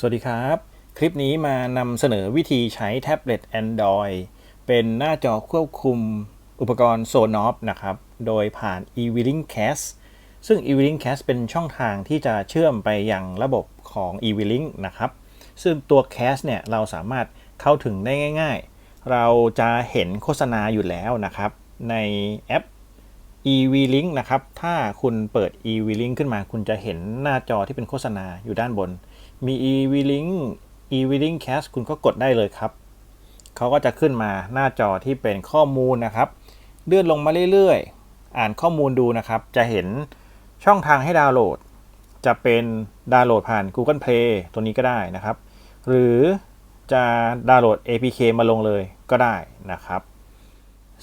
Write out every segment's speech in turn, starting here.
สวัสดีครับ คลิปนี้มานำเสนอวิธีใช้แท็บเล็ต Android เป็นหน้าจอควบคุมอุปกรณ์ Sonos นะครับ โดยผ่าน eVlink Cast ซึ่ง eVlink Cast เป็นช่องทางที่จะเชื่อมไปยังระบบของ eVlink นะครับ ซึ่งตัว Cast เนี่ยเราสามารถเข้าถึงได้ง่าย ๆ เราจะเห็นโฆษณาอยู่แล้วนะครับ ในแอป eVlink นะครับ ถ้าคุณเปิด eVlink ขึ้นมา คุณจะเห็นหน้าจอที่เป็นโฆษณาอยู่ด้านบน มี eVlink eVlink Cast คุณก็กดได้เลยครับ เขาก็จะขึ้นมาหน้าจอที่เป็นข้อมูลนะครับ เลื่อนลงมาเรื่อยๆ อ่านข้อมูลดูนะครับ จะเห็นช่องทางให้ดาวน์โหลด จะเป็นดาวน์โหลดผ่าน Google Play ตัวนี้ก็ได้นะครับ หรือจะดาวน์โหลด APK มาลงเลยก็ได้นะครับ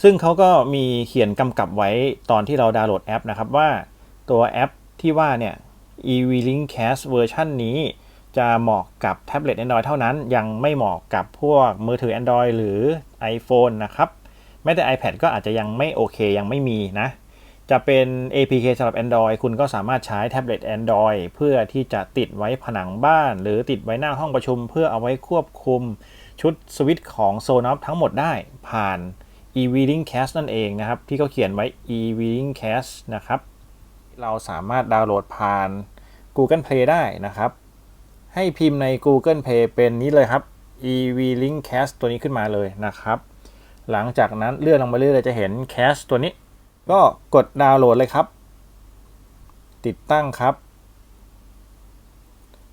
ซึ่งเขาก็มีเขียนกำกับไว้ตอนที่เราดาวน์โหลดแอปนะครับว่าตัวแอปที่ว่าเนี่ย eVlink Cast เวอร์ชันนี้ จะเหมาะกับแท็บเล็ต Android เท่านั้น ยังไม่เหมาะกับพวกมือถือ Android หรือ iPhone นะครับแม้แต่ iPad ก็อาจจะยังไม่โอเคยังไม่มีนะ จะเป็น APK สำหรับ Android คุณก็สามารถใช้แท็บเล็ต Android เพื่อที่จะติดไว้ผนังบ้าน หรือติดไว้หน้าห้องประชุม เพื่อเอาไว้ควบคุมชุดสวิตช์ของ Sonos ทั้งหมดได้ผ่าน eVlink Cast นั่นเองนะครับ ที่เขาเขียนไว้ eVlink Cast นะครับ เราสามารถดาวน์โหลดผ่าน Google Play ได้นะครับ ให้พิมพ์ใน Google Play เป็นนี้เลยครับ eVlink Cast ตัวนี้ขึ้นมาเลยนะครับ หลังจากนั้นเลื่อนลงมาเรื่อยๆจะเห็น Cast ตัวนี้ ก็กดดาวน์โหลดเลยครับ ติดตั้งครับ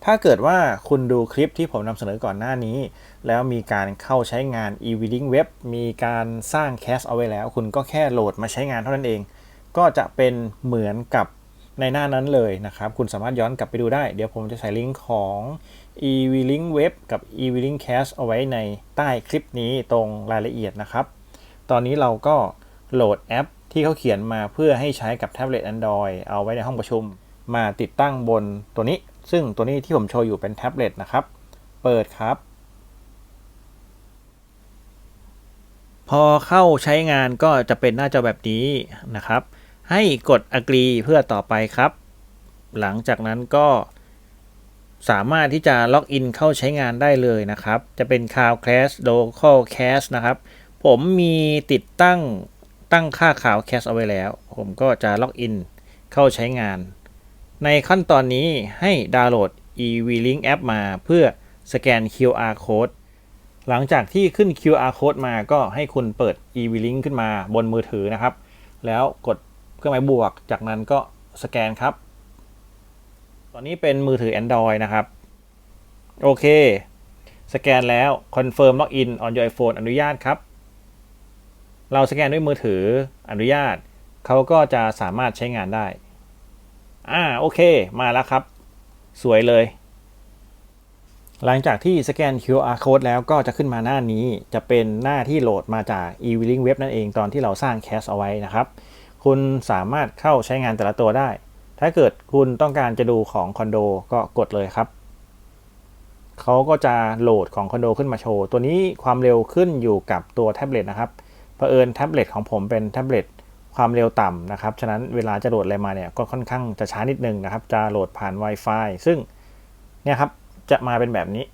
ถ้าเกิดว่าคุณดูคลิปที่ผมนำเสนอก่อนหน้านี้ แล้วมีการเข้าใช้งาน eVlink Web มีการสร้าง Cast เอาไว้แล้ว คุณก็แค่โหลดมาใช้งานเท่านั้นเอง ก็จะเป็นเหมือนกับ ในหน้านั้นเลยนะครับ คุณสามารถย้อนกลับไปดูได้ เดี๋ยวผมจะใส่ลิงก์ของ eVlink Web กับ eVlink Cast เอาไว้ในใต้คลิปนี้ตรงรายละเอียดนะครับ ตอนนี้เราก็โหลดแอปที่เขาเขียนมาเพื่อให้ใช้กับแท็บเล็ต Android เอาไว้ในห้องประชุม มาติดตั้งบนตัวนี้ ซึ่งตัวนี้ที่ผมโชว์อยู่เป็นแท็บเล็ตนะครับ เปิดครับ พอเข้าใช้งานก็จะเป็นหน้าจอแบบนี้นะครับ ให้กด agree เพื่อต่อไปครับ หลังจากนั้นก็สามารถที่จะล็อกอินเข้าใช้งานได้เลยนะครับ จะเป็น Cloud Cache Local Cache นะครับ ผมมีติดตั้งตั้งค่า Cloud Cache เอาไว้แล้ว ผมก็จะล็อกอินเข้าใช้งาน ในขั้นตอนนี้ให้ดาวน์โหลด eVlink App มาเพื่อสแกน QR Code หลังจากที่ขึ้น QR code มาก็ให้คุณเปิด eVlink ขึ้นมาบนมือถือนะครับ แล้วกด เครื่องหมายบวก จากนั้นก็สแกนครับ ตอนนี้เป็นมือถือ Android นะครับ โอเค สแกนแล้ว Confirm Login on your iPhone อนุญาตครับ เราสแกนด้วยมือถืออนุญาต เขาก็จะสามารถใช้งานได้ อ่า โอเค มาแล้วครับ สวยเลย หลังจากที่สแกน QR code แล้วก็จะขึ้นมาหน้านี้ จะเป็นหน้าที่โหลดมาจาก eVlink Web นั่นเองตอนที่เราสร้างแคสเอาไว้นะครับ คุณสามารถเข้าใช้งานแต่ละตัวได้ ถ้าเกิดคุณต้องการจะดูของคอนโดก็กดเลยครับ เขาก็จะโหลดของคอนโดขึ้นมาโชว์ ตัวนี้ความเร็วขึ้นอยู่กับตัวแท็บเล็ตนะครับเผอิญแท็บเล็ตของผมเป็นแท็บเล็ตความเร็วต่ำนะครับ ฉะนั้นเวลาจะโหลดอะไรมาเนี่ยก็ค่อนข้างจะช้านิดนึงนะครับ จะโหลดผ่าน Wi-Fi ซึ่งเนี่ยครับจะมาเป็นแบบนี้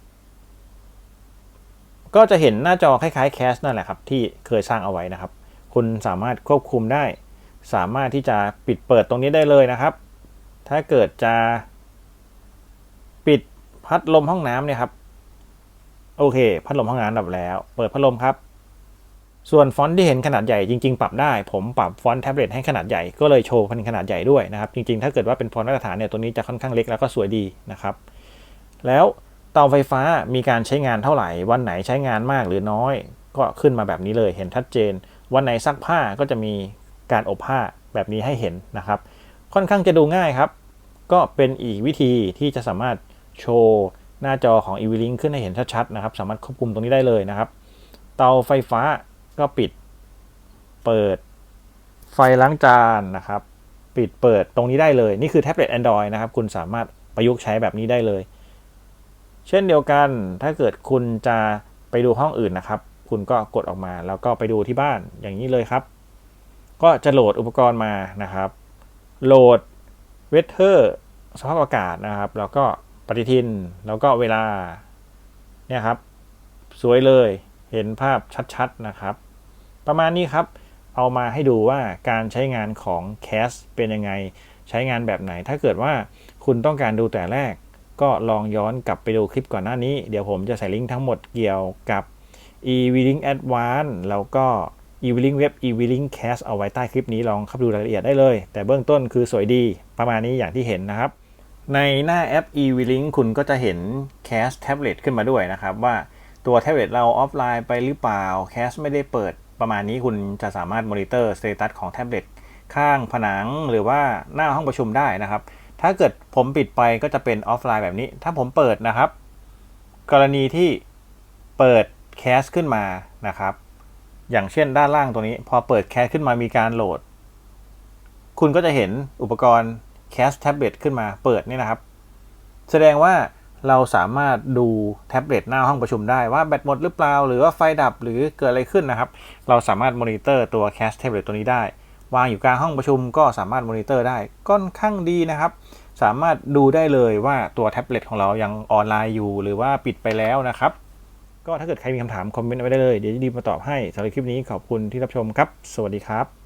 ก็จะเห็นหน้าจอคล้ายๆแคสนั่นแหละครับ ที่เคยสร้างเอาไว้นะครับ คุณสามารถควบคุมได้ สามารถที่จะปิดเปิดตรงนี้ได้เลยนะครับ ถ้าเกิดจะปิดพัดลมห้องน้ำเนี่ยครับ โอเค พัดลมห้องน้ำดับแล้ว เปิดพัดลมครับ ส่วนฟอนต์ที่เห็นขนาดใหญ่จริง ๆ ปรับได้ ผมปรับฟอนต์แท็บเล็ตให้ขนาดใหญ่ก็เลยโชว์เป็นขนาดใหญ่ด้วยนะครับ จริง ๆ ถ้าเกิดว่าเป็นฟอนต์มาตรฐานเนี่ยตัวนี้จะค่อนข้างเล็กแล้วก็สวยดีนะครับ แล้วเตาไฟฟ้ามีการใช้งานเท่าไหร่ วันไหนใช้งานมากหรือน้อย ก็ขึ้นมาแบบนี้เลยเห็นชัดเจน วันไหนซักผ้าก็จะมี การอบผ้าแบบนี้ให้เห็นนะครับ ค่อนข้างจะดูง่ายครับ ก็เป็นอีกวิธีที่จะสามารถโชว์หน้าจอของ eVlink ขึ้นให้เห็นชัดๆนะครับ สามารถควบคุมตรงนี้ได้เลยนะครับ เตาไฟฟ้าก็ปิด เปิด ไฟล้างจานนะครับ ปิดเปิดตรงนี้ได้เลย นี่คือแท็บเล็ต Android นะครับ คุณสามารถประยุกต์ใช้แบบนี้ได้เลย เช่นเดียวกันถ้าเกิดคุณจะไปดูห้องอื่นนะครับ คุณก็กดออกมาแล้วก็ไปดูที่บ้านอย่างนี้เลยครับ ก็จะโหลดอุปกรณ์มานะครับ โหลดเวทเทอร์สภาพอากาศนะครับ แล้วก็ปฏิทินแล้วก็เวลาเนี่ยครับ สวยเลยเห็นภาพชัดๆนะครับ ประมาณนี้ครับ เอามาให้ดูว่าการใช้งานของ Cast เป็นยังไงใช้งานแบบไหน ถ้าเกิดว่าคุณต้องการดูแต่แรก ก็ลองย้อนกลับไปดูคลิปก่อนหน้านี้ เดี๋ยวผมจะใส่ลิงก์ทั้งหมดเกี่ยวกับ e-reading advance แล้วก็ e-reading web e-reading cast เอาไว้ใต้คลิปนี้ลองเข้าดูรายละเอียดได้เลย แต่เบื้องต้นคือสวยดีประมาณนี้อย่างที่เห็นนะครับ ในหน้าแอป e-reading คุณก็จะเห็น cast tablet ขึ้นมาด้วยนะครับ ว่าตัวแท็บเล็ตเราออฟไลน์ไปหรือเปล่า cast ไม่ได้เปิดประมาณนี้คุณจะสามารถมอนิเตอร์สเตตัสของแท็บเล็ตข้างผนังหรือว่าหน้าห้องประชุมได้นะครับ ถ้าเกิดผมปิดไปก็จะเป็นออฟไลน์แบบนี้ ถ้าผมเปิดนะครับ กรณีที่เปิดแคสขึ้นมานะครับ อย่างเช่นด้านล่างตรงนี้ พอเปิดแคสขึ้นมามีการโหลด คุณก็จะเห็นอุปกรณ์แคสแท็บเล็ตขึ้นมาเปิดนี่นะครับ แสดงว่าเราสามารถดูแท็บเล็ตหน้าห้องประชุมได้ว่าแบตหมดหรือเปล่า หรือว่าไฟดับหรือเกิดอะไรขึ้นนะครับ เราสามารถมอนิเตอร์ตัวแคสแท็บเล็ตตัวนี้ได้ วางอยู่กลางห้องประชุมก็สามารถมอนิเตอร์ได้ค่อนข้างดีนะครับ สามารถดูได้เลยว่าตัวแท็บเล็ตของเรายังออนไลน์อยู่ หรือว่าปิดไปแล้วนะครับ ก็ถ้าเกิดใครมีคำถามคอมเมนต์ไว้ได้เลย เดี๋ยวจะรีบมาตอบให้สำหรับคลิปนี้ขอบคุณที่รับชมครับ สวัสดีครับ